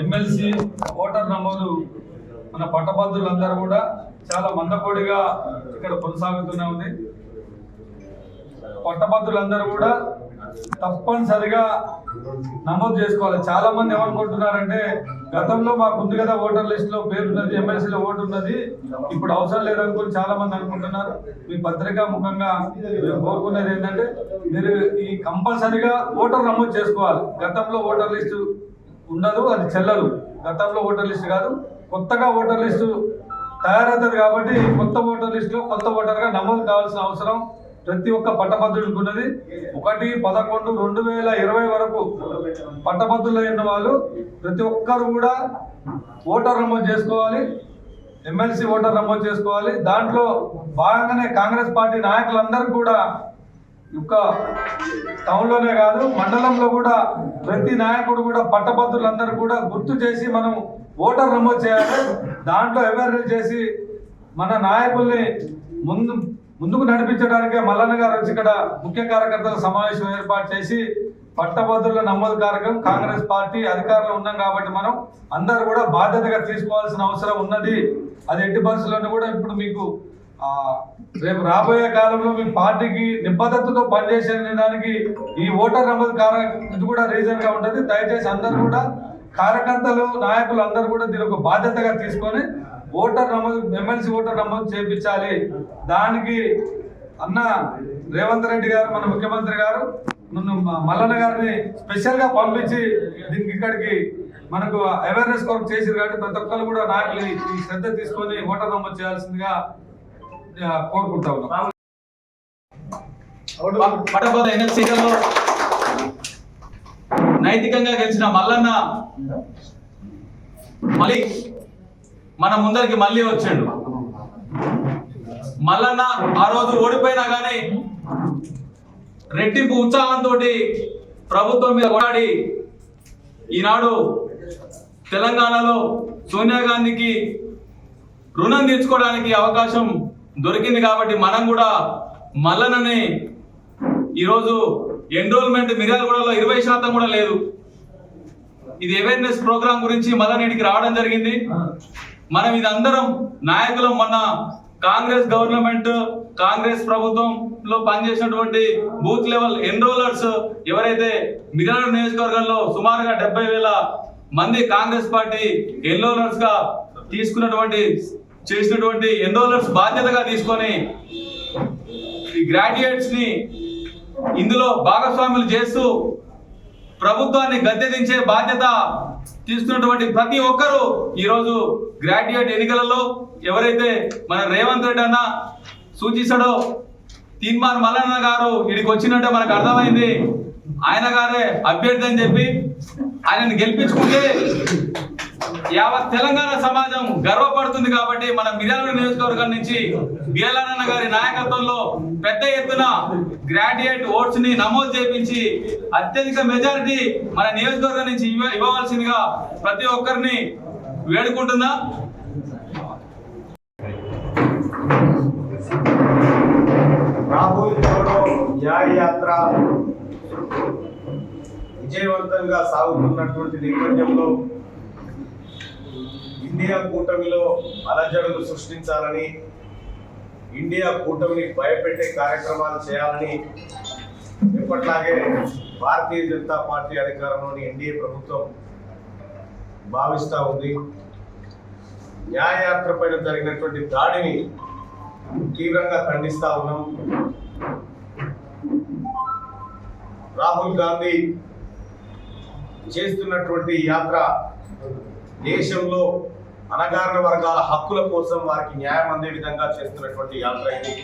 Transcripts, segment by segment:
MLC voter నమోదు మన పట్టభద్రులందరూ కూడా చాలా మందపొడిగా ఇక్కడ కొనసాగుతూనే ఉంది. పట్టభద్రులందరూ కూడా తప్పనిసరిగా నమోదు చేసుకోవాలి. చాలా మంది ఏమనుకుంటున్నారంటే గతంలో మాకు ఉంది కదా ఓటర్ లిస్ట్లో పేరు ఉన్నది ఎమ్మెల్సీలో ఓటు ఉన్నది ఇప్పుడు అవసరం లేదనుకుని చాలా మంది అనుకుంటున్నారు. మీ పత్రికా ముఖంగా మేము కోరుకునేది ఏంటంటే మీరు ఈ కంపల్సరిగా ఓటర్ నమోదు చేసుకోవాలి. గతంలో ఓటర్ లిస్టు ఉండదు అది చెల్లదు. గతంలో ఓటర్ లిస్ట్ కాదు కొత్తగా ఓటర్ లిస్టు తయారవుతుంది కాబట్టి కొత్త ఓటర్ లిస్టులో కొత్త ఓటర్గా నమోదు కావాల్సిన అవసరం ప్రతి ఒక్క పట్టభద్రుడికి ఉన్నది ఒకటి పదకొండు రెండు వేల ఇరవై వరకు పట్టభద్రులైన వాళ్ళు ప్రతి ఒక్కరు కూడా ఓటర్ నమోదు చేసుకోవాలి ఎమ్మెల్సీ ఓటర్ నమోదు చేసుకోవాలి. దాంట్లో భాగంగానే కాంగ్రెస్ పార్టీ నాయకులందరూ కూడా యొక్క టౌన్లోనే కాదు మండలంలో కూడా ప్రతి నాయకుడు కూడా పట్టభద్రులందరూ కూడా గుర్తు చేసి మనం ఓటర్ నమోదు చేయాలి. దాంట్లో అవేర్నెస్ చేసి మన నాయకుల్ని ముందు ముందుకు నడిపించడానికే మల్లన్న గారు వచ్చి ఇక్కడ ముఖ్య కార్యకర్తల సమావేశం ఏర్పాటు చేసి పట్టభద్రుల నమోదు కార్యక్రమం కాంగ్రెస్ పార్టీ అధికారంలో ఉన్నాం కాబట్టి మనం అందరూ కూడా బాధ్యతగా తీసుకోవాల్సిన అవసరం ఉన్నది. అది ఎట్టి బస్సులను కూడా ఇప్పుడు మీకు రేపు రాబోయే కాలంలో మీ పార్టీకి నిబద్ధతతో పనిచేసే దానికి ఈ ఓటర్ నమోదు కార్యక్రమం ఇది కూడా రీజన్గా ఉంటుంది. దయచేసి అందరూ కూడా కార్యకర్తలు నాయకులు అందరూ కూడా దీని ఒక బాధ్యతగా తీసుకొని ఓటర్ నమోదు ఎమ్మెల్సీ ఓటర్ నమోదు చేపించాలి. దానికి అన్న రేవంత్ రెడ్డి గారు మన ముఖ్యమంత్రి గారు నన్ను మల్లన్న గారిని స్పెషల్గా పంపించి దీనికి ఇక్కడికి మనకు అవేర్నెస్ కొరకు చేసారు కాబట్టి ప్రతి ఒక్కరు కూడా నాయకులు ఈ శ్రద్ధ తీసుకొని ఓటర్ నమోదు చేయాల్సిందిగా కోరుకుంటా ఉన్నాం. పట్టభద్ర ఎన్ఎస్సీలలో నైతికంగా గెలిచిన మల్లన్న మళ్ళీ మన ముందరికి మళ్ళీ వచ్చాడు. మల్లన్న ఆ రోజు ఓడిపోయినా కానీ రెట్టింపు ఉత్సాహంతో ప్రభుత్వం మీద కొడాడి ఈనాడు తెలంగాణలో సోనియా గాంధీకి రుణం తీర్చుకోవడానికి అవకాశం దొరికింది కాబట్టి మనం కూడా మల్లనని ఈరోజు ఎన్రోల్మెంట్ మిర్యాలగూడలో ఇరవై శాతం కూడా లేదు. ఇది అవేర్నెస్ ప్రోగ్రామ్ గురించి మల్లనేటికి రావడం జరిగింది. మనం ఇది అందరం నాయకులం మొన్న కాంగ్రెస్ గవర్నమెంట్ కాంగ్రెస్ ప్రభుత్వంలో పనిచేసినటువంటి బూత్ లెవెల్ ఎన్రోలర్స్ ఎవరైతే మిర్యాల నియోజకవర్గంలో సుమారుగా డెబ్బై వేల మంది కాంగ్రెస్ పార్టీ ఎన్రోలర్స్గా తీసుకున్నటువంటి చేసినటువంటి ఎన్రోలర్స్ బాధ్యతగా తీసుకొని ఈ గ్రాడ్యుయేట్స్ని ఇందులో భాగస్వాములు చేస్తూ ప్రభుత్వాన్ని గద్దెదించే బాధ్యత తీసుకున్నటువంటి ప్రతి ఒక్కరూ ఈరోజు గ్రాడ్యుయేట్ ఎన్నికలలో ఎవరైతే మన రేవంత్ రెడ్డి అన్న సూచిస్తాడో తీన్మార్ మల్లన్న గారు ఇడికి వచ్చినట్టే మనకు అర్థమైంది. ఆయన గారే అభ్యర్థి అని చెప్పి ఆయనను గెలిపించుకుంటే యావత్ తెలంగాణ సమాజం గర్వపడుతుంది కాబట్టి మన మిర్యాల నియోజకవర్గం నుంచి బిఎల్ఆర్ గారి నాయకత్వంలో పెద్ద ఎత్తున గ్రాడ్యుయేట్ ఓట్స్ని నమోదు చేపించి అత్యధిక మెజారిటీ మన నియోజకవర్గం నుంచి ఇవ్వవలసిందిగా ప్రతి ఒక్కరిని వేడుకుంటున్నా. రాహుల్ విజయవంతంగా సాగుతున్నటువంటి నేపథ్యంలో ఇండియా కూటమిలో అలజడులు సృష్టించాలని ఇండియా కూటమిని భయపెట్టే కార్యక్రమాలు చేయాలని ఎప్పట్లాగే భారతీయ జనతా పార్టీ అధికారంలోని ఎన్డీఏ ప్రభుత్వం భావిస్తూ ఉంది. న్యాయయాత్ర పైన జరిగినటువంటి దాడిని తీవ్రంగా ఖండిస్తూ ఉన్నాం. రాహుల్ గాంధీ చేస్తున్నటువంటి యాత్ర దేశంలో అణగారిన వర్గాల హక్కుల కోసం వారికి న్యాయం అందే విధంగా చేస్తున్నటువంటి యాత్ర ఇది.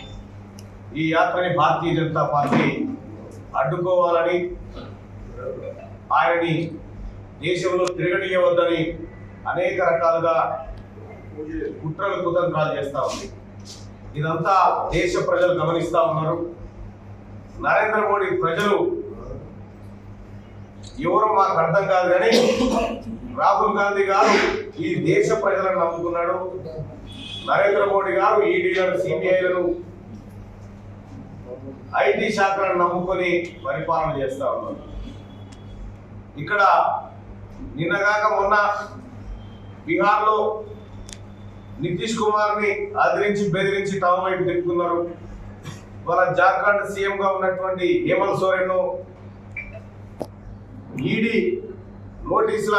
ఈ యాత్రని భారతీయ జనతా పార్టీ అడ్డుకోవాలని ఆయనని దేశంలో తిరగనీయవద్దని అనేక రకాలుగా కుట్రలు కుతంత్రాలు చేస్తూ ఉంది. ఇదంతా దేశ ప్రజలు గమనిస్తూ ఉన్నారు. నరేంద్ర మోడీ ప్రజలు ఎవరో మాకు అర్థం కాదు కానీ రాహుల్ గాంధీ గారు ఈ దేశ ప్రజలను నమ్ముకున్నాడు. నరేంద్ర మోడీ గారు ఈడీలను సిబిఐలను ఐటీ శాఖలను నమ్ముకొని పరిపాలన చేస్తా ఉన్నారు. ఇక్కడ నిన్నగాక మొన్న బీహార్లో నితీష్ కుమార్ని ఆదరించి బెదిరించి టౌన్ వైపు తిప్పుకున్నారు. వాళ్ళ జార్ఖండ్ సీఎం గా ఉన్నటువంటి హేమంత్ సోరెన్ ఈడీ నోటీసుల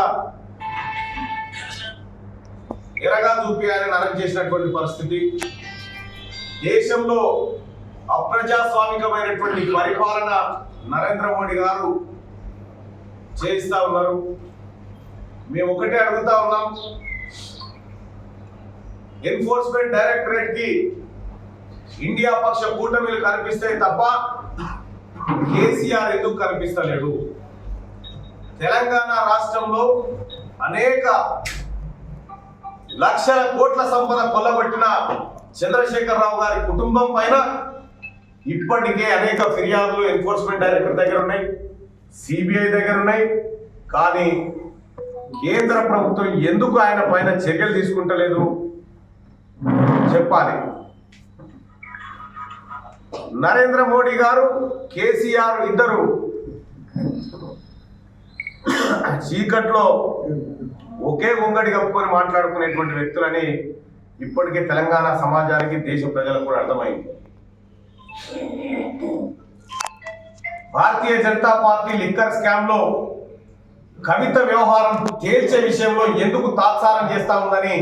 ఎరగా చూపించాలని అరెస్ట్ చేసినటువంటి పరిస్థితి. దేశంలో అప్రజాస్వామికమైనటువంటి పరిపాలన నరేంద్ర మోడీ గారు చేయిస్తా ఉన్నారు. మేము ఒకటే అడుగుతా ఉన్నాం. ఎన్ఫోర్స్మెంట్ డైరెక్టరేట్కి ఇండియా పక్ష కూటమిలు కనిపిస్తాయి తప్ప కేసీఆర్ ఎందుకు కనిపిస్తలేడు? తెలంగాణ రాష్ట్రంలో అనేక లక్షల కోట్ల సంపద కొల్లగొట్టిన చంద్రశేఖరరావు గారి కుటుంబం పైన ఇప్పటికే అనేక ఫిర్యాదులు ఎన్ఫోర్స్మెంట్ డైరెక్టర్ దగ్గర ఉన్నాయి సిబిఐ దగ్గర ఉన్నాయి. కానీ కేంద్ర ప్రభుత్వం ఎందుకు ఆయన పైన చర్యలు తీసుకుంటలేదు? చెప్పాలి. నరేంద్ర మోడీ గారు కేసీఆర్ ఇద్దరు చీకట్లో ఒకే గొంగడి కప్పుకొని మాట్లాడుకునేటువంటి వ్యక్తులని ఇప్పటికే తెలంగాణ సమాజానికి దేశ ప్రజలకు కూడా అర్థమైంది. భారతీయ జనతా పార్టీ లిక్కర్ స్కామ్లో కవిత వ్యవహారం తేల్చే విషయంలో ఎందుకు తాత్సారం చేస్తా ఉందని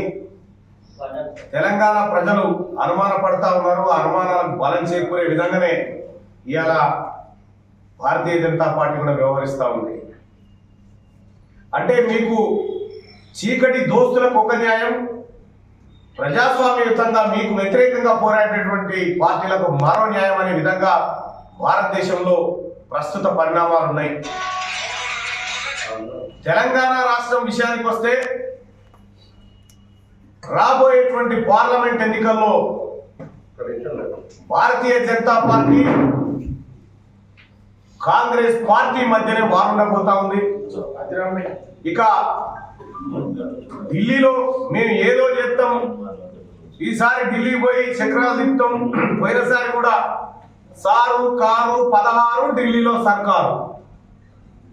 తెలంగాణ ప్రజలు అనుమాన పడతా ఉన్నారు అనుమానాలకు బలం చేకూరే విధంగానే ఇవాళ భారతీయ జనతా పార్టీ కూడా వ్యవహరిస్తూ ఉంది. అంటే మీకు చీకటి దోస్తులకు ఒక న్యాయం ప్రజాస్వామ్యయుతంగా మీకు వ్యతిరేకంగా పోరాడేటువంటి పార్టీలకు మరో న్యాయం అనే విధంగా భారతదేశంలో ప్రస్తుత పరిణామాలు ఉన్నాయి. తెలంగాణ రాష్ట్రం విషయానికి వస్తే రాబోయేటువంటి పార్లమెంట్ ఎన్నికల్లో భారతీయ జనతా పార్టీ కాంగ్రెస్ పార్టీ మధ్యనే వారుండబోతా ఉంది. ఇక ఢిల్లీలో మేము ఏదో చేస్తాం. ఈసారి ఢిల్లీ పోయి చక్రాలు తిప్పుతాం. పోయినసారి కూడా సారు కారు పదహారు ఢిల్లీలో సర్కారు.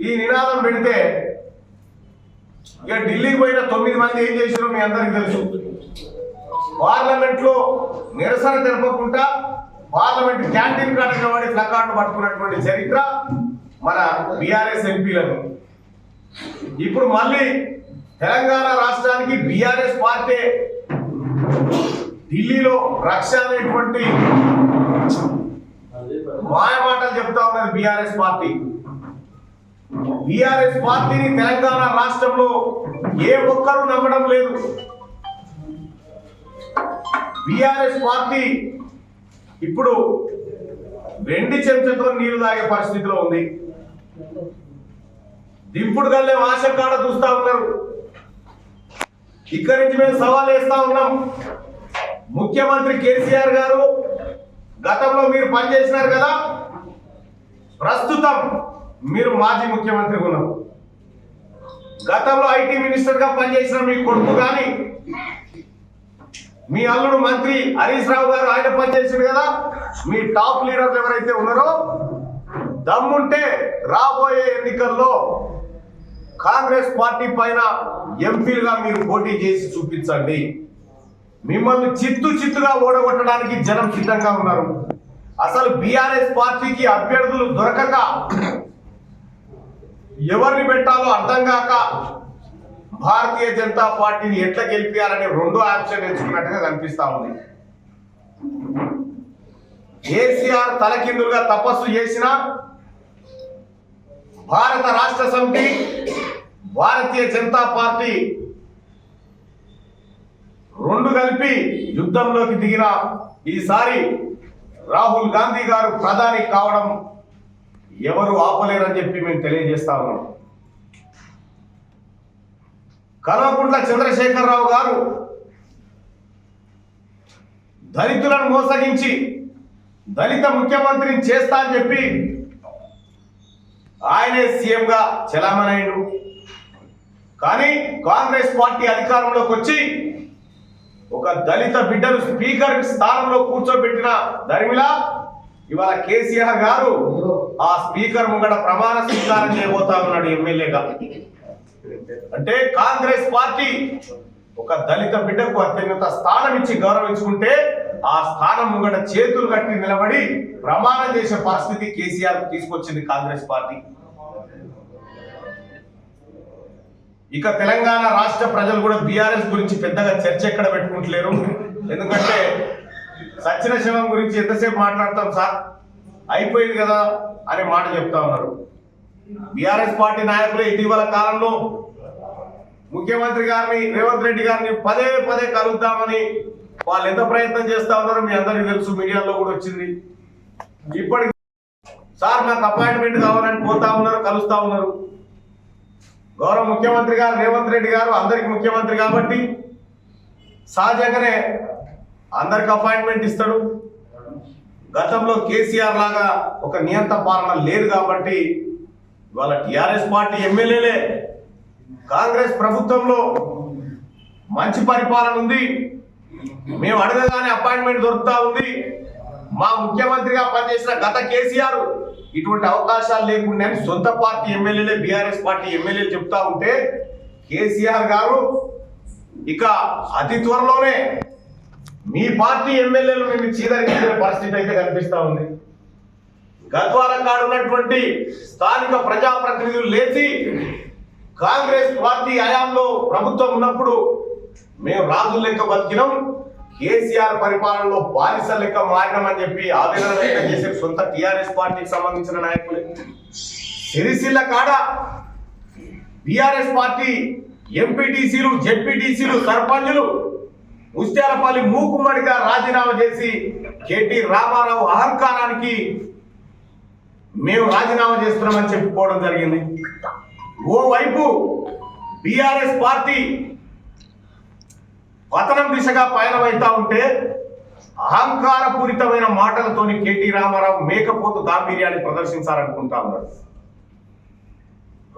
ఈ నినాదం పెడితే ఇక ఢిల్లీకి పోయిన తొమ్మిది మంది ఏం చేశారో మీ అందరికి తెలుసు. పార్లమెంట్లో నిరసన తెలపకుండా పార్లమెంట్ క్యాంటీన్ కాడ వాడి ప్లకార్డు పట్టుకున్నటువంటి చరిత్ర మన బీఆర్ఎస్ ఎంపీలను. ఇప్పుడు మళ్ళీ తెలంగాణ రాష్ట్రానికి బీఆర్ఎస్ పార్టీ ఢిల్లీలో రక్ష అనేటువంటి మాయమాటలు చెప్తా ఉన్నది బీఆర్ఎస్ పార్టీ. బీఆర్ఎస్ పార్టీని తెలంగాణ రాష్ట్రంలో ఏ ఒక్కరూ నమ్మడం లేదు. బీఆర్ఎస్ పార్టీ ఇప్పుడు వెండి చెంచాతో నీరు తాగే పరిస్థితిలో ఉంది. దింపుడు గల్లే ఆశ కాడ చూస్తా ఉన్నారు. ఇక్కడి నుంచి మేము సవాల్ వేస్తా ఉన్నాం. ముఖ్యమంత్రి కేసీఆర్ గారు గతంలో మీరు పనిచేసినారు కదా? ప్రస్తుతం మీరు మాజీ ముఖ్యమంత్రి ఉన్నారు. గతంలో ఐటీ మినిస్టర్గా పనిచేసిన మీ కొడుకు కానీ మీ అల్లుడు మంత్రి హరీష్ రావు గారు ఆయన పనిచేసారు కదా? మీ టాప్ లీడర్లు ఎవరైతే ఉన్నారో దమ్ముంటే రాబోయే ఎన్నికల్లో కాంగ్రెస్ పార్టీ పైన ఎంపీలుగా మీరు పోటీ చేసి చూపించండి. మిమ్మల్ని చిత్తు చిత్తుగా ఓడగొట్టడానికి జనం సిద్ధంగా ఉన్నారు. అసలు బీఆర్ఎస్ పార్టీకి అభ్యర్థులు దొరకక ఎవరిని పెట్టాలో అర్థం కాక భారతీయ జనతా పార్టీని ఎట్లా గెలిపించాలని రెండో ఆప్షన్ ఎంచుకున్నట్టుగా కనిపిస్తా ఉంది. కేసీఆర్ తలకిందులుగా తపస్సు చేసిన భారత రాష్ట్ర సమితి భారతీయ జనతా పార్టీ రెండు కలిపి యుద్ధంలోకి దిగిన ఈసారి రాహుల్ గాంధీ గారు ప్రధాని కావడం ఎవరు ఆపలేరని చెప్పి మేము తెలియజేస్తా ఉన్నాం. కల్వకుంట్ల చంద్రశేఖరరావు గారు దళితులను మోసగించి దళిత ముఖ్యమంత్రిని చేస్తా అని చెప్పి ఆయనే సీఎంగా చలామణయ్యాడు. కానీ కాంగ్రెస్ పార్టీ అధికారంలోకి వచ్చి ఒక దళిత బిడ్డను స్పీకర్ స్థానంలో కూర్చోబెట్టిన దరిమిల ఇవాళ కేసీఆర్ గారు ఆ స్పీకర్ ముంగట ప్రమాణ స్వీకారం చేయబోతా ఉన్నాడు ఎమ్మెల్యేగా. అంటే కాంగ్రెస్ పార్టీ ఒక దళిత బిడ్డకు అత్యున్నత స్థానం ఇచ్చి గౌరవించుకుంటే ఆ స్థానం ముంగట చేతులు కట్టి నిలబడి ప్రమాణం చేసే పరిస్థితి కేసీఆర్ తీసుకొచ్చింది కాంగ్రెస్ పార్టీ. ఇక తెలంగాణ రాష్ట్ర ప్రజలు కూడా బీఆర్ఎస్ గురించి పెద్దగా చర్చ ఎక్కడ పెట్టుకుంటలేరు. ఎందుకంటే సచిన శివం గురించి ఎంతసేపు మాట్లాడతాం సార్? అయిపోయింది కదా అనే మాట చెప్తా ఉన్నారు. బీఆర్ఎస్ పార్టీ నాయకులు ఇటీవల కాలంలో ముఖ్యమంత్రి గారిని రేవంత్ రెడ్డి గారిని పదే పదే కలుద్దామని వాళ్ళు ఎంత ప్రయత్నం చేస్తా ఉన్నారో మీ అందరికీ తెలుసు మీడియాలో కూడా వచ్చింది. ఇప్పటికి సార్ నాకు అపాయింట్మెంట్ కావాలని పోతా ఉన్నారు కలుస్తా ఉన్నారు. గౌరవ ముఖ్యమంత్రి గారు రేవంత్ రెడ్డి గారు అందరికి ముఖ్యమంత్రి కాబట్టి సహజంగానే అందరికి అపాయింట్మెంట్ ఇస్తాడు. గతంలో కేసీఆర్ లాగా ఒక నియంత పాలన లేదు కాబట్టి ఇవాళ టిఆర్ఎస్ పార్టీ ఎమ్మెల్యేలే. కాంగ్రెస్ ప్రభుత్వంలో మంచి పరిపాలన ఉంది. మేము అడగగానే అపాయింట్మెంట్ దొరుకుతా ఉంది. మా ముఖ్యమంత్రిగా పనిచేసిన గత కేసీఆర్ ఇటువంటి అవకాశాలు లేకుండా సొంత పార్టీ ఎమ్మెల్యేలే బీఆర్ఎస్ పార్టీ ఎమ్మెల్యేలు చెప్తా ఉంటే కేసీఆర్ గారు ఇక అతి త్వరలోనే మీ పార్టీ ఎమ్మెల్యేలు మేము చీదరించిన పరిస్థితి అయితే కనిపిస్తా ఉంది. గద్వారం కాడు ఉన్నటువంటి స్థానిక ప్రజాప్రతినిధులు లేచి కాంగ్రెస్ పార్టీ హయాంలో ప్రభుత్వం ఉన్నప్పుడు మేము రాజులు లెక్క బతికినాం. కేసీఆర్ పరిపాలనలో బానిస లెక్క చెప్పి ఆవేదన వ్యక్తం చేసే సొంత టిఆర్ఎస్ పార్టీకి సంబంధించిన నాయకులే. సిరిసిల్ల కాడ బిఆర్ఎస్ పార్టీ ఎంపీటీసీలు జెడ్పీటీసీలు సర్పంచులు ముత్యాలపల్లి మూకుమ్మడిగా రాజీనామా చేసి కేటీ రామారావు అహంకారానికి మేము రాజీనామా చేస్తున్నామని చెప్పుకోవడం జరిగింది. ఓవైపు బిఆర్ఎస్ పార్టీ పతనం దిశగా పయనమవుతా ఉంటే అహంకారపూరితమైన మాటలతోని కేటీ రామారావు మేకపోతు గాంభీర్యాన్ని ప్రదర్శించాలనుకుంటా ఉన్నాడు.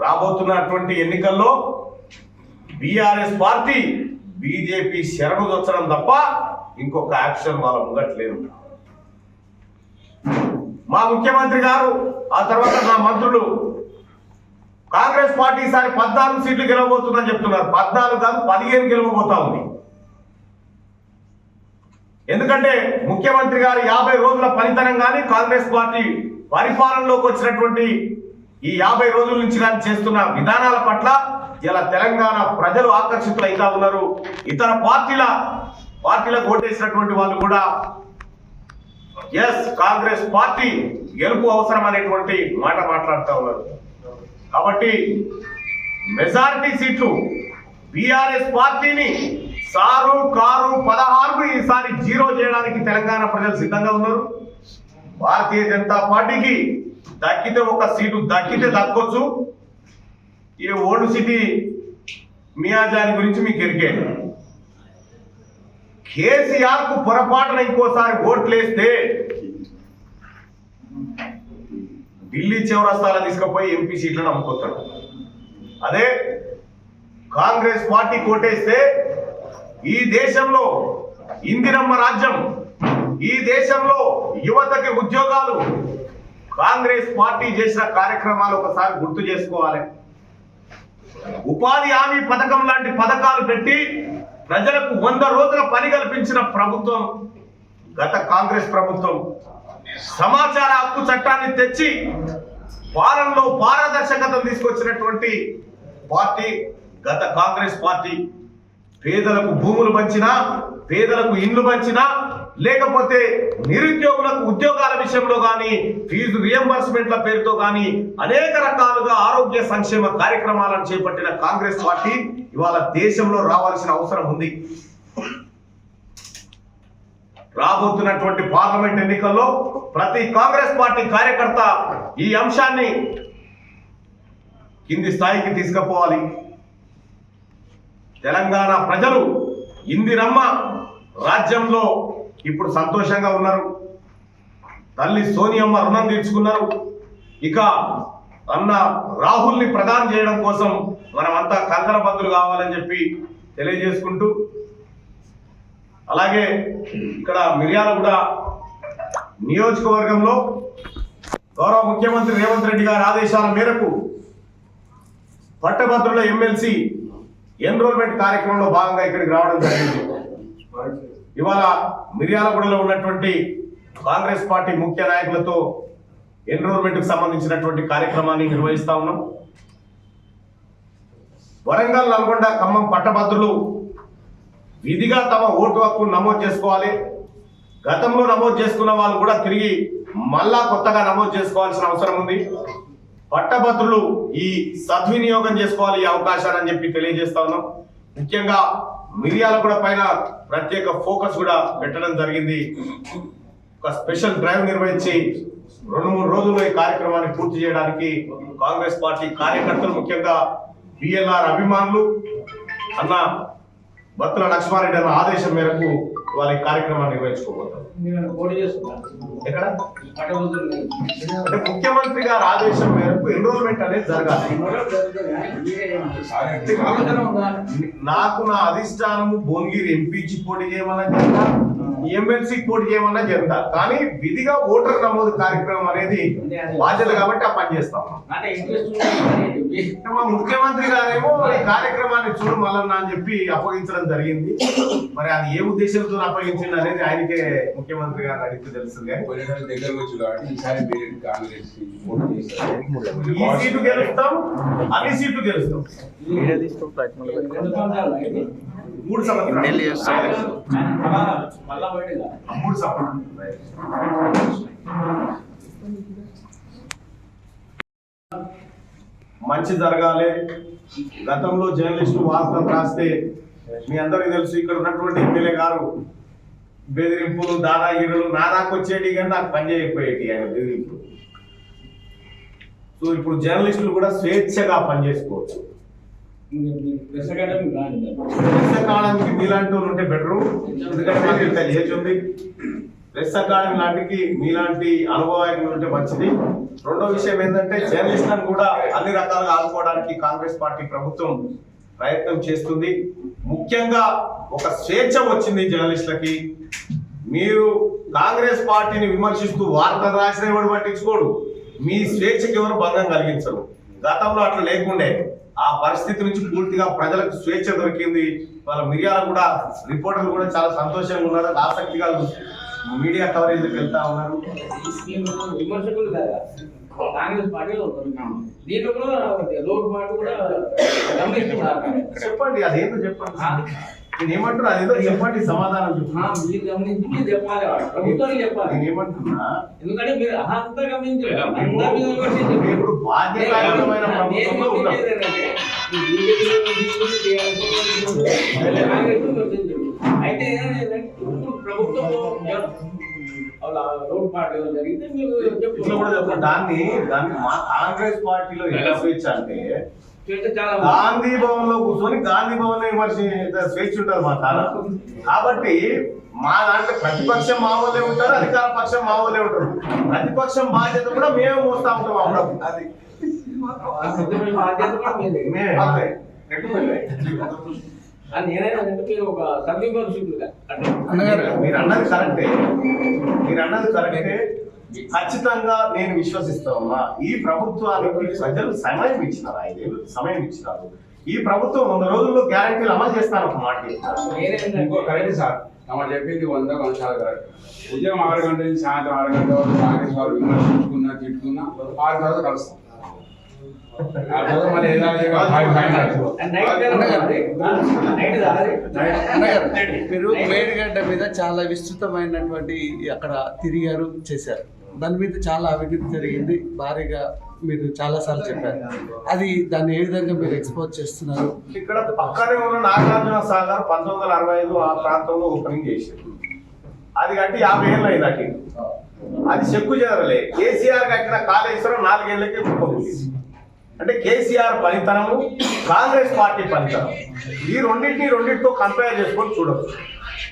రాబోతున్నటువంటి ఎన్నికల్లో బిఆర్ఎస్ పార్టీ బీజేపీ శరణు దొచ్చడం తప్ప ఇంకొక యాక్షన్ వాళ్ళ ఉండట్లేదు మా ముఖ్యమంత్రి గారు ఆ తర్వాత మా మంత్రులు కాంగ్రెస్ పార్టీ ఈసారి పద్నాలుగు సీట్లు గెలవబోతుందని చెప్తున్నారు. పద్నాలుగు కాదు పదిహేను గెలవబోతా ఉంది. ఎందుకంటే ముఖ్యమంత్రి గారు యాభై రోజుల పనితనం కానీ కాంగ్రెస్ పార్టీ పరిపాలనలోకి వచ్చినటువంటి ఈ యాభై రోజుల నుంచి కానీ చేస్తున్న విధానాల పట్ల ఇలా తెలంగాణ ప్రజలు ఆకర్షితులైతా ఉన్నారు. ఇతర పార్టీల పార్టీలకు ఓటేసినటువంటి వాళ్ళు కూడా ఎస్ కాంగ్రెస్ పార్టీ గెలుపు అవసరం అనేటువంటి మాట మాట్లాడుతూ ఉన్నారు. కాబట్టి మెజారిటీ సీట్లు బీఆర్ఎస్ పార్టీని సారు కారు పదహారు ఈసారి జీరో చేయడానికి తెలంగాణ ప్రజలు సిద్ధంగా ఉన్నారు. భారతీయ జనతా పార్టీకి దక్కితే ఒక సీటు దక్కితే దక్కొచ్చు. ఈ ఓల్డ్ సిటీ మియాజాని గురించి మీకు ఎరికే. కేసీఆర్కు పొరపాటున ఇంకోసారి ఓట్లేస్తే ఢిల్లీ చివరస్తాల తీసుకుపోయి ఎంపీ సీట్లను అమ్ముకొస్తాడు అదే కాంగ్రెస్ పార్టీ కోటేస్తే ఈ దేశంలో ఇందిరమ్మ రాజ్యం ఈ దేశంలో యువతకి ఉద్యోగాలు కాంగ్రెస్ పార్టీ చేసిన కార్యక్రమాలు ఒకసారి గుర్తు చేసుకోవాలి. ఉపాధి హామీ పథకం లాంటి పథకాలు పెట్టి ప్రజలకు వంద రోజుల పని కల్పించిన ప్రభుత్వం గత కాంగ్రెస్ ప్రభుత్వం. సమాచార హక్కు చట్టాన్ని తెచ్చి పాలనలో పారదర్శకత తీసుకొచ్చినటువంటి పార్టీ గత కాంగ్రెస్ పార్టీ. పేదలకు భూములు పంచినా పేదలకు ఇండ్లు పంచినా లేకపోతే నిరుద్యోగులకు ఉద్యోగాల విషయంలో కానీ ఫీజు రియంబర్స్మెంట్ల పేరుతో కానీ అనేక రకాలుగా ఆరోగ్య సంక్షేమ కార్యక్రమాలను చేపట్టిన కాంగ్రెస్ పార్టీ ఇవాళ దేశంలో రావాల్సిన అవసరం ఉంది. రాబోతున్నటువంటి పార్లమెంట్ ఎన్నికల్లో ప్రతి కాంగ్రెస్ పార్టీ కార్యకర్త ఈ అంశాన్ని కింది స్థాయికి తీసుకుపోవాలి. తెలంగాణ ప్రజలు ఇందిరమ్మ రాజ్యంలో ఇప్పుడు సంతోషంగా ఉన్నారు. తల్లి సోనియమ్మ రుణం తీర్చుకున్నారు. ఇక అన్న రాహుల్ని ప్రదానం చేయడం కోసం మనమంతా కంకణ బద్దులు కావాలని చెప్పి తెలియజేసుకుంటూ అలాగే ఇక్కడ మిర్యాలగూడ నియోజకవర్గంలో గౌరవ ముఖ్యమంత్రి రేవంత్ రెడ్డి గారి ఆదేశాల మేరకు పట్టభద్రుల ఎమ్మెల్సీ ఎన్రోల్మెంట్ కార్యక్రమంలో భాగంగా ఇక్కడికి రావడం జరిగింది. ఇవాళ మిర్యాలగూడలో ఉన్నటువంటి కాంగ్రెస్ పార్టీ ముఖ్య నాయకులతో ఎన్రోల్మెంట్కు సంబంధించినటువంటి కార్యక్రమాన్ని నిర్వహిస్తా ఉన్నాం. వరంగల్ నల్గొండ ఖమ్మం పట్టభద్రులు విధిగా తమ ఓటు హక్కును నమోదు చేసుకోవాలి. గతంలో నమోదు చేసుకున్న వాళ్ళు కూడా తిరిగి మళ్ళా కొత్తగా నమోదు చేసుకోవాల్సిన అవసరం ఉంది. పట్టభద్రులు ఈ సద్వినియోగం చేసుకోవాలి ఈ అవకాశాన్ని అని చెప్పి తెలియజేస్తా ఉన్నాం. ముఖ్యంగా మిరియాల కూడా పైన ప్రత్యేక ఫోకస్ కూడా పెట్టడం జరిగింది. ఒక స్పెషల్ డ్రైవ్ నిర్వహించి రెండు మూడు రోజుల్లో ఈ కార్యక్రమాన్ని పూర్తి చేయడానికి కాంగ్రెస్ పార్టీ కార్యకర్తలు ముఖ్యంగా బిఎల్ఆర్ అభిమానులు అన్న బత్తుల లక్ష్మారెడ్డి అన్న ఆదేశం మేరకు వాళ్ళ కార్యక్రమాన్ని ఎక్కడ? అంటే ముఖ్యమంత్రి గారి ఆదేశం మేరకు ఎన్రోల్మెంట్ అనేది జరగాలి. నాకు నా అధిష్టానము భువనగిరి ఎంపీచి పోటీ చేయమన్నా జరుగుతా ఎమ్మెల్సీ పోటీ చేయమన్నా జరుగుతా. కానీ విధిగా ఓటర్ నమోదు కార్యక్రమం అనేది బాధ్యత కాబట్టి ఆ పని చేస్తాం మా ముఖ్యమంత్రి గారేమో ఈ కార్యక్రమాన్ని చూడు మల్లన్న అని చెప్పి అప్పగించడం జరిగింది. మరి అది ఏ ఉద్దేశంతో అప్పగించింది అనేది ఆయనకే ముఖ్యమంత్రి గారు అడిగితే తెలుస్తుంది కానీ ఈ సీటు గెలుస్తాం అన్ని సీట్లు గెలుస్తాం. మూడు సంవత్సరాలు. మంచి జరగాలి. గతంలో జర్నలిస్టు వార్తలు రాస్తే మీ అందరికీ తెలుసు ఇక్కడ ఉన్నటువంటి ఎమ్మెల్యే గారు బెదిరింపులు దాదాగిరులు నా దాకా వచ్చేటి కానీ నాకు పని చేయకపోయేటి ఆయన బెదిరింపులు. సో ఇప్పుడు జర్నలిస్టులు కూడా స్వేచ్ఛగా పనిచేసుకోవచ్చు ప్రెస్ అకాడమీకి మీలాంటి వాళ్ళు ఉంటే బెటరు ఎందుకంటే మాకు ఇంకా ఏజ్ ఉంది. ప్రెస్ అకాడమీ లాంటికి మీలాంటి అనుభవాలు ఉంటే మంచిది. రెండో విషయం ఏంటంటే జర్నలిస్టులను కూడా అన్ని రకాలుగా ఆదుకోవడానికి కాంగ్రెస్ పార్టీ ప్రభుత్వం ప్రయత్నం చేస్తుంది. ముఖ్యంగా ఒక స్వేచ్ఛ వచ్చింది జర్నలిస్టులకి. మీరు కాంగ్రెస్ పార్టీని విమర్శిస్తూ వార్తలు రాసిన ఎవరు పట్టించుకోడు. మీ స్వేచ్ఛకి ఎవరు భంగం కలిగించరు. గతంలో అట్లా లేకుండే. ఆ పరిస్థితి నుంచి పూర్తిగా ప్రజలకు స్వేచ్ఛ దొరికింది. వాళ్ళ మిరియాలు కూడా రిపోర్టర్లు కూడా చాలా సంతోషంగా ఉన్నారు. ఆసక్తిగా మీడియా కవరేజ్కి వెళ్తా ఉన్నారు. మీరు విమర్శకులు కదా కాంగ్రెస్ పార్టీలో దీంట్లో కూడా రోడ్ చెప్పండి అదేంటో చెప్పండి. నేను ఏమంటున్నా అదేదో చెప్పండి సమాధానం మీరు గమనించి మీరు చెప్పాలి ప్రభుత్వానికి చెప్పాలి. నేను ఏమంటున్నా ఎందుకంటే మీరు మీద విమర్శించారు. ఇప్పుడు బాధ్యతాయుతమైన ప్రభుత్వంలో ఉన్నాం. అయితే ప్రభుత్వంలో రోడ్ పార్టీ జరిగితే మీరు చెప్పండి. దాన్ని దాన్ని మా కాంగ్రెస్ పార్టీలో ఎలా స్వేచ్ఛ అంటే గాంధీ భవన్లో కూర్చొని గాంధీ భవన్ విమర్శ స్వేచ్ఛ ఉంటుంది మా తాను కాబట్టి మా దాంట్లో ప్రతిపక్షం మా వాళ్ళే ఉంటారు అధికార పక్షం మా వాళ్ళే ఉంటారు. ప్రతిపక్షం బాధ్యత కూడా మేమే మోస్తా ఉంటాం అప్పుడు అది. మీరు అన్నది కరెక్టే. మీరు అన్నది కరెక్టే. ఖచ్చితంగా నేను విశ్వసిస్తామమ్మా ఈ ప్రభుత్వానికి ప్రజలు సమయం ఇచ్చినారు ఐదేళ్ళు సమయం ఇచ్చినారు. ఈ ప్రభుత్వం వంద రోజుల్లో గ్యారంటీలు అమలు చేస్తాను ఒక మాట చెప్తాను. Correct sir. తమ చెప్పింది వంద వంశాలు కరెక్ట్. ఉదయం ఆరు గంటల నుంచి సాయంత్రం ఆరు గంటల వరకు కాంగ్రెస్ వారు విమర్శించుకున్నా తిట్టుకున్నా ఆరు తర్వాత కలుస్తాం. మీరు మేడిగడ్డ మీద చాలా విస్తృతమైనటువంటి అక్కడ తిరిగారు చేశారు. దాని మీద చాలా అవినీతి జరిగింది. భారీగా మీరు చాలా సార్లు చెప్పారు. అది దాన్ని ఏ విధంగా మీరు ఎక్స్పోజ్ చేస్తున్నారు? ఇక్కడ పక్కనే ఉన్న నాగార్జున సాగర్ పంతొమ్మిది వందల అరవై ఐదు ఆ ప్రాంతంలో ఓపెనింగ్ చేశారు అది కట్టి యాభై ఏళ్ళు అయింది అటు. అది చెక్కు చేరలే కేసీఆర్ కట్టిన కాళేశ్వరం నాలుగేళ్ళకే అంటే కేసీఆర్ పనితనము కాంగ్రెస్ పార్టీ పనితనం. ఈ రెండింటిని రెండింటితో కంపేర్ చేసుకొని చూడవచ్చు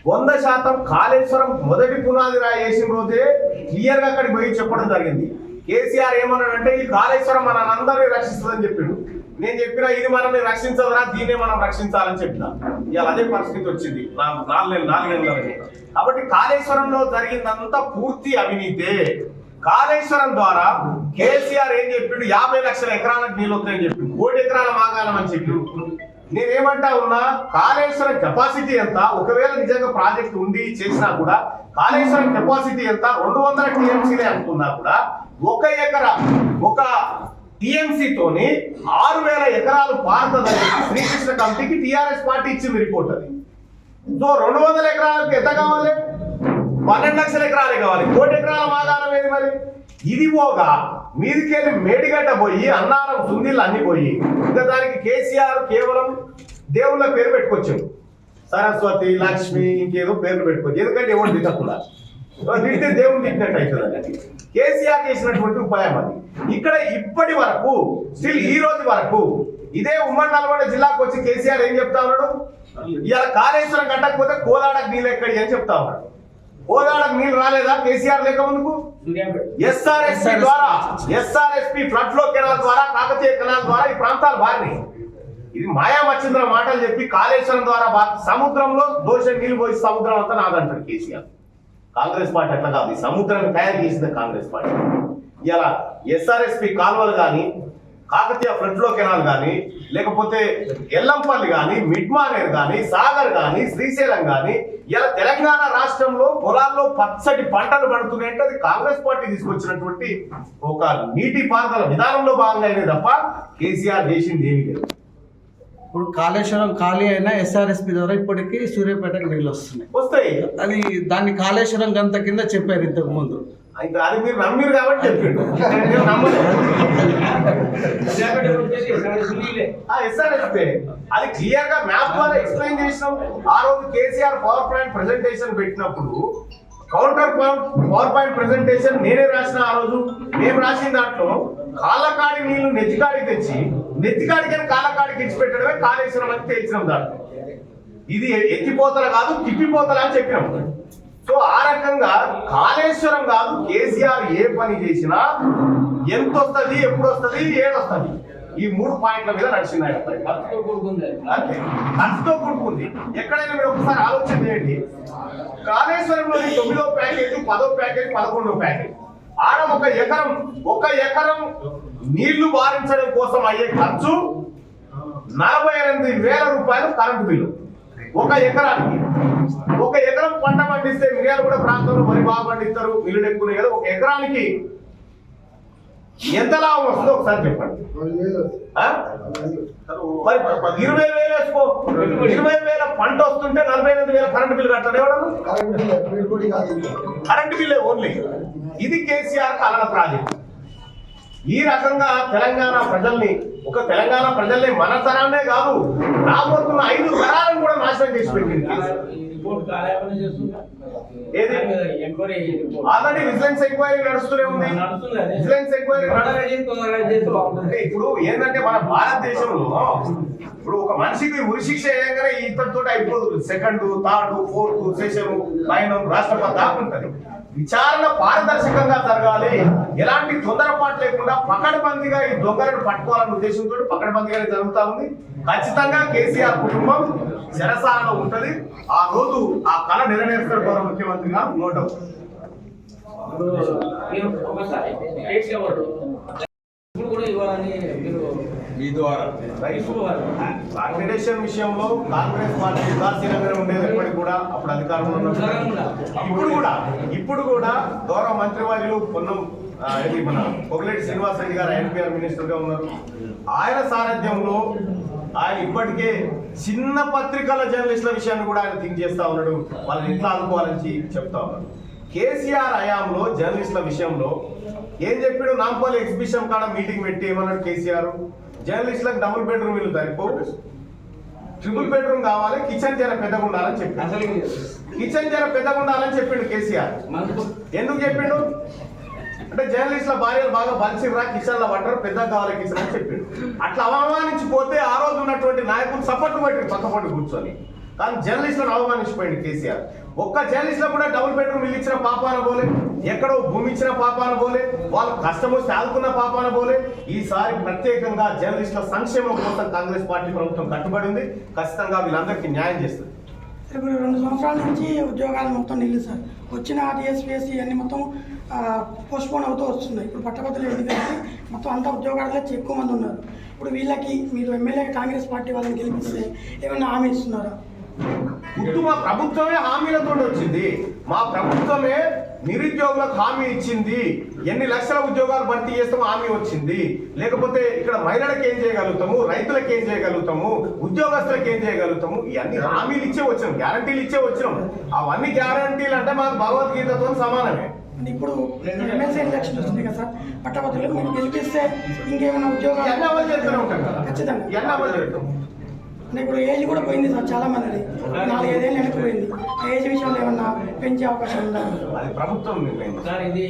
వంద శాతం కాళేశ్వరం మొదటి పునాది రాయి వేసిన రోజే క్లియర్గా అక్కడికి పోయి చెప్పడం జరిగింది. కేసీఆర్ ఏమన్నాడంటే ఈ కాళేశ్వరం మన అందరినీ రక్షిస్తుందని చెప్పిండు. నేను చెప్పిన ఇది మనల్ని రక్షించదురా దీన్నే మనం రక్షించాలని చెప్పిన. ఇవాళ అదే పరిస్థితి వచ్చింది. నా- నాలుగు నెలలు నాలుగేళ్ళ కాబట్టి కాళేశ్వరంలో జరిగిందంతా పూర్తి అవినీతే కాళేశ్వరం ద్వారా కేసీఆర్ ఏం చెప్పిండు? యాభై లక్షల ఎకరాలకు నీళ్ళు వస్తాయని చెప్పిండు. కోటి ఎకరాల మాగాలం అని చెప్పిండు. నేనేమంటా ఉన్నా కాళేశ్వరం కెపాసిటీ ఎంత? ఒకవేళ నిజంగా ప్రాజెక్ట్ ఉంది చేసినా కూడా కాళేశ్వరం కెపాసిటీ ఎంత? రెండు వందల టీఎంసీలే అనుకున్నా కూడా ఒక ఎకరా ఒక టీఎంసీతోని ఆరు వేల ఎకరాలు పారుతుందని శ్రీకృష్ణ కమిటీకి టిఆర్ఎస్ పార్టీ ఇచ్చింది రిపోర్ట్ అది. సో రెండు వందల ఎకరాలకు ఎంత కావాలి? పన్నెండు లక్షల ఎకరాలే కావాలి. కోటి ఎకరాల మాగాణం ఏది మరి? ఇది పోగా మీదికెళ్ళి మేడిగడ్డ పోయి అన్నారం సుందీళ్ళు అన్ని పోయి ఇంకా దానికి కేసీఆర్ కేవలం దేవుళ్ళ పేరు పెట్టుకొచ్చాడు. సరస్వతి లక్ష్మి ఇంకేదో పేర్లు పెట్టుకోవచ్చు ఎందుకంటే ఎవరు తిట్టకుండా. తిడితే దేవుని తిట్టినట్టు అవుతుంది కేసీఆర్ చేసినటువంటి ఉపాయం అది. ఇక్కడ ఇప్పటి వరకు స్టిల్ ఈ రోజు వరకు ఇదే ఉమ్మడి నల్గొండ జిల్లాకు వచ్చి కేసీఆర్ ఏం చెప్తా ఉన్నాడు? ఇలా కాళేశ్వరం కట్టకపోతే కోలాడకు నీళ్ళు ఎక్కడి అని చెప్తా ఉన్నాడు. కోదాడకు నీళ్ళు రాలేదా? కేసీఆర్ లేక ముందుకు? ఎస్ఆర్ఎస్పి ద్వారా ఎస్ఆర్ఎస్పి ఫ్లడ్ ఫ్లో కెనాల్ ద్వారా కాకతీయ కెనాల్ ద్వారా ఈ ప్రాంతాలు బారినాయి. ఇది మాయా మచ్చింద్ర మాటలు చెప్పి కాళేశ్వరం ద్వారా సముద్రంలో దోషం నీళ్ళు పోయి సముద్రం అంతా నాదంటాడు కేసీఆర్. కాంగ్రెస్ పార్టీ అట్లా కాదు ఈ సముద్రాన్ని తయారు చేసింది కాంగ్రెస్ పార్టీ. ఇలా ఎస్ఆర్ఎస్పి కాలువలు కానీ కాకతీయ ఫ్లడ్ ఫ్లో కెనాల్ కానీ లేకపోతే ఎల్లంపల్లి కానీ మిడ్మానేర్ కానీ సాగర్ కానీ శ్రీశైలం కానీ ఇలా తెలంగాణ రాష్ట్రంలో పొలాల్లో పచ్చటి పంటలు పండుతున్నాయంటే అది కాంగ్రెస్ పార్టీ తీసుకొచ్చినటువంటి ఒక నీటి పారుదల విధానంలో భాగంగా అయినా తప్ప కేసీఆర్ చేసింది ఏమీ లేదు. ఇప్పుడు కాళేశ్వరం ఖాళీ అయినా ఎస్ఆర్ఎస్పి ద్వారా ఇప్పటికీ సూర్యాపేటకు నీళ్ళు వస్తున్నాయి. వస్తాయి. అది దాన్ని కాళేశ్వరం గంత కింద చెప్పారు ఇంతకు ముందు. అయితే అది మీరు నమ్మిరు కాబట్టి చెప్పిండు. ఎస్ఆర్ఎస్పీ అది క్లియర్గా మ్యాప్ ద్వారా ఎక్స్ప్లెయిన్ చేసినాం. ఆ రోజు కేసీఆర్ పవర్ పాయింట్ ప్రెజెంటేషన్ పెట్టినప్పుడు కౌంటర్ పవర్ పాయింట్ ప్రెజెంటేషన్ నేనే రాసిన ఆ రోజు. మేము రాసిన దాంట్లో కాళ్ళకాడి నీళ్ళు నెత్తికాడికి తెచ్చి నెత్తికాడికి కాళ్ళకాడికి ఇచ్చి పెట్టడమే కాళేశ్వరం అని తెలిసినాం దాంట్లో. ఇది ఎత్తిపోతల కాదు తిప్పిపోతల అని చెప్పినాం. సో ఆ రకంగా కాళేశ్వరం కాదు కేసీఆర్ ఏ పని చేసినా ఎంత వస్తుంది ఎప్పుడు వస్తుంది ఏడొస్తుంది. ఈ మూడు పాయింట్ల మీద నడిచింది ఆయన. ఖర్చుతో కూడుకుంది ఖర్చుతో కూడుకుంది. ఎక్కడైనా మీరు ఒకసారి ఆలోచన చేయండి. కాళేశ్వరంలోని తొమ్మిదో ప్యాకేజ్ పదో ప్యాకేజ్ పదకొండో ప్యాకేజ్. ఆడ ఒక ఎకరం ఒక ఎకరం నీళ్ళు వారించడం కోసం అయ్యే ఖర్చు నలభై ఎనిమిది వేల రూపాయలు కరెంటు బిల్లు. ఒక ఎకరానికి ఒక ఎకరం పంట పండిస్తే మిరియాలు కూడా ప్రాంతంలో వరి బాగా పండిస్తారు మిల్లులు ఎక్కువ కదా ఒక ఎకరానికి ఎంత లాభం వస్తుందో ఒకసారి చెప్పండి? మరి ఇరవై వేలు వేసుకో. ఇరవై వేల పంట వస్తుంటే నలభై ఎనిమిది వేల కరెంట్ బిల్లు కట్టాడు ఎవడన్నా కరెంట్ బిల్లే ఓన్లీ. ఇది కేసీఆర్ కలన ప్రాజెక్ట్. ఈ రకంగా తెలంగాణ ప్రజల్ని ఒక తెలంగాణ ప్రజల్ని మన తరాన్నే కాదు రాబోతున్న ఐదు తరాలను కూడా నాశనం చేసి పెట్టింది. ఆల్రెడీ విజిలెన్స్ ఎంక్వైరీ నడుస్తూనే ఉంది. విజిలెన్స్ ఎంక్వైరీ తొందరగా ఇప్పుడు ఏంటంటే మన భారతదేశంలో ఇప్పుడు ఒక మనిషికి ఉరిశిక్ష వేయగానే ఇతడితో అయిపోదు. Second third fourth session nine రాష్ట్రపతి దాకా ఉంటది విచారణ పారదర్శకంగా జరగాలి. ఎలాంటి తొందరపాటు లేకుండా పకడ్బందీగా ఈ దొంగలను పట్టుకోవాలనే ఉద్దేశంతో పకడ్బందీగానే జరుగుతా ఉంది. ఖచ్చితంగా కేసీఆర్ కుటుంబం చెరసాలలో ఉంటది. ఆ రోజు ఆ కళ నెరవేరుస్తారు గౌరవ ముఖ్యమంత్రిగా నో ఇప్పుడు కూడా ఇవ్వాలని మీరు మీ ద్వారా. విషయంలో కాంగ్రెస్ పార్టీ ఉదాసీనంగా ఉండేది ఇప్పటికి కూడా. అప్పుడు అధికారంలో ఇప్పుడు కూడా. ఇప్పుడు కూడా గౌరవ మంత్రివర్యులు పొన్నం ఇది మన పొగిలేటి శ్రీనివాస్ రెడ్డి గారు ఎన్పిఆర్ మినిస్టర్గా ఉన్నారు. ఆయన సారథ్యంలో ఆయన ఇప్పటికే చిన్న పత్రికల జర్నలిస్టుల విషయాన్ని కూడా ఆయన థింక్ చేస్తా ఉన్నాడు. వాళ్ళని ఎట్లా ఆదుకోవాలని చెప్తా ఉన్నాడు. కేసీఆర్ హయాంలో జర్నలిస్టుల విషయంలో ఏం చెప్పాడు? నాంపల్లి ఎగ్జిబిషన్ కాడ మీటింగ్ పెట్టి ఏమన్నాడు కేసీఆర్? జర్నలిస్టులకు డబుల్ బెడ్రూమ్ ఇల్లు సరిపోవు ట్రిపుల్ బెడ్రూమ్ కావాలి కిచెన్ జర పెద్దగా ఉండాలని చెప్పాడు. అసలు కిచెన్ జర పెద్దగా ఉండాలని చెప్పిండు కేసీఆర్. ఎందుకు చెప్పిండు? అంటే జర్నలిస్టుల భార్యలు బాగా బలిసిర్రా కిచెన్లో పడ్డారు పెద్ద కావాలి కిచెన్ అని చెప్పిండు. అట్లా అవమానించిపోతే ఆ రోజు ఉన్నటువంటి నాయకులు సపోర్ట్ పెట్టి పక్క పట్టు కూర్చొని. కానీ జర్నలిస్టులను అవమానించిపోయింది కేసీఆర్. ఒక్క జర్నలిస్ట్ కూడా డబుల్ బెడ్రూమ్ ఇల్లు ఇచ్చిన పాపాన పోలే ఎక్కడో భూమి ఇచ్చిన పాపాన పోలే వాళ్ళు కష్టం వస్తే ఆదుకున్న పాపాన పోలే ఈసారి ప్రత్యేకంగా జర్నలిస్టుల సంక్షేమం కోసం కాంగ్రెస్ పార్టీ ప్రభుత్వం కట్టుబడి ఉంది. ఖచ్చితంగా వీళ్ళందరికీ న్యాయం చేస్తుంది. ఇప్పుడు రెండు సంవత్సరాల నుంచి ఉద్యోగాలు మొత్తం నిల్లు సార్. వచ్చిన డిఎస్పిఎస్సి అన్ని మొత్తం పోస్ట్పోన్ అవుతూ వస్తున్నాయి. ఇప్పుడు పట్టభద్రులు ఎందుకంటే మొత్తం అంతా ఉద్యోగాలే ఎక్కువ మంది ఉన్నారు. ఇప్పుడు వీళ్ళకి మీరు ఎమ్మెల్యే కాంగ్రెస్ పార్టీ వాళ్ళని గెలిపిస్తే ఏమైనా హామీ ఇస్తున్నారా? ముందు మా ప్రభుత్వమే హామీలతో వచ్చింది మా ప్రభుత్వమే నిరుద్యోగులకు హామీ ఇచ్చింది. ఎన్ని లక్షల ఉద్యోగాలు భర్తీ చేస్తామో హామీ వచ్చింది. లేకపోతే ఇక్కడ మహిళలకు ఏం చేయగలుగుతాము? రైతులకు ఏం చేయగలుగుతాము? ఉద్యోగస్తులకు ఏం చేయగలుగుతాము? ఇవన్నీ హామీలు ఇచ్చే వచ్చినాం. గ్యారంటీలు ఇచ్చే వచ్చినాం. అవన్నీ గ్యారంటీలు అంటే మాకు భగవద్గీతతో సమానమే. ఇప్పుడు ఎమ్మెల్సీ ఎలక్షన్ వస్తుంది కదా సార్. పట్టభద్రులు మీరు గెలిపిస్తే ఇంకేమైనా ఉద్యోగాలు ఖచ్చితంగా. అంటే ఇప్పుడు ఏజ్ కూడా పోయింది సార్ చాలా మందిది. నాలుగైదేళ్ళు వెనక్కిపోయింది. ఏజ్ విషయంలో ఏమన్నా పెంచే అవకాశం ఉందా? ప్రభుత్వం సార్ ఇది